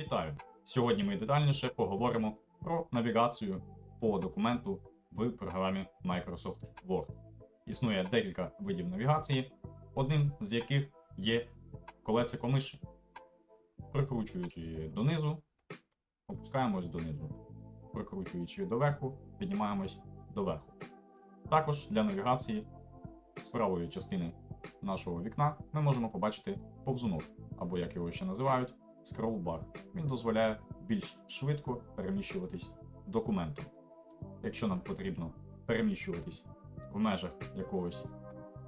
Вітаю! Сьогодні ми детальніше поговоримо про навігацію по документу в програмі Microsoft Word. Існує декілька видів навігації, одним з яких є колесико миші. Прикручуючи донизу, опускаємось донизу. Прикручуючи доверху, піднімаємось доверху. Також для навігації з правої частини нашого вікна ми можемо побачити повзунок, або як його ще називають, скролл-бар. Він дозволяє більш швидко переміщуватись документом. Якщо нам потрібно переміщуватись в межах якогось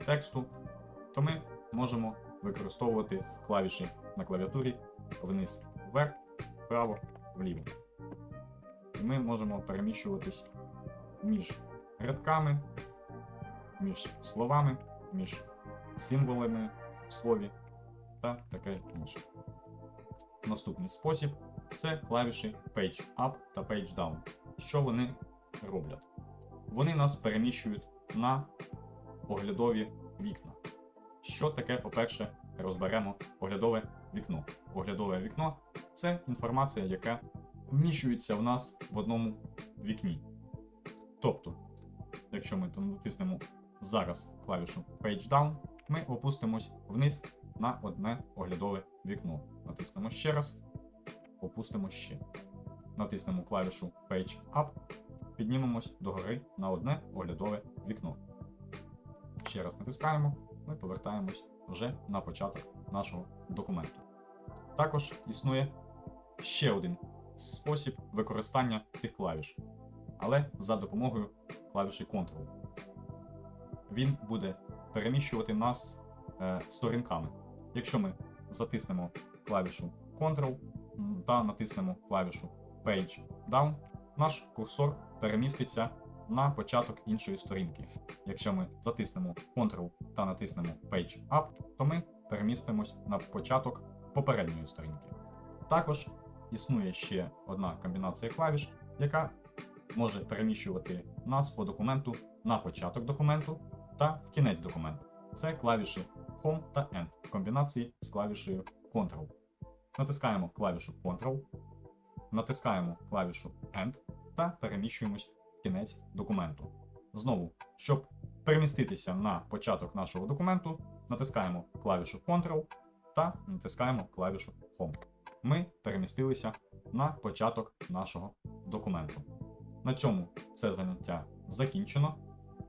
тексту, то ми можемо використовувати клавіші на клавіатурі вниз, вверх, вправо, вліво. І ми можемо переміщуватись між рядками, між словами, між символами в слові та таке інше. Наступний спосіб це клавіші Page Up та Page Down. Що вони роблять? Вони нас переміщують на оглядові вікна. Що таке, по-перше, розберемо оглядове вікно. Оглядове вікно це інформація, яка вміщується в нас в одному вікні. Тобто, якщо ми натиснемо зараз клавішу Page Down, ми опустимось вниз на одне оглядове вікно. Натиснемо ще раз, опустимо ще. Натиснемо клавішу Page Up, піднімемось догори на одне оглядове вікно. Ще раз натискаємо, ми повертаємось вже на початок нашого документу. Також існує ще один спосіб використання цих клавіш, але за допомогою клавіші Ctrl. Він буде переміщувати нас е, сторінками. Якщо ми затиснемо клавішу Ctrl та натиснемо клавішу Page Down, наш курсор переміститься на початок іншої сторінки. Якщо ми затиснемо Ctrl та натиснемо Page Up, то ми перемістимось на початок попередньої сторінки. Також існує ще одна комбінація клавіш, яка може переміщувати нас по документу на початок документу та в кінець документу. Це клавіші Home та End в комбінації з клавішею Ctrl. Натискаємо клавішу Ctrl, натискаємо клавішу End та переміщуємось в кінець документу. Знову, щоб переміститися на початок нашого документу, натискаємо клавішу Ctrl та натискаємо клавішу Home. Ми перемістилися на початок нашого документу. На цьому це заняття закінчено.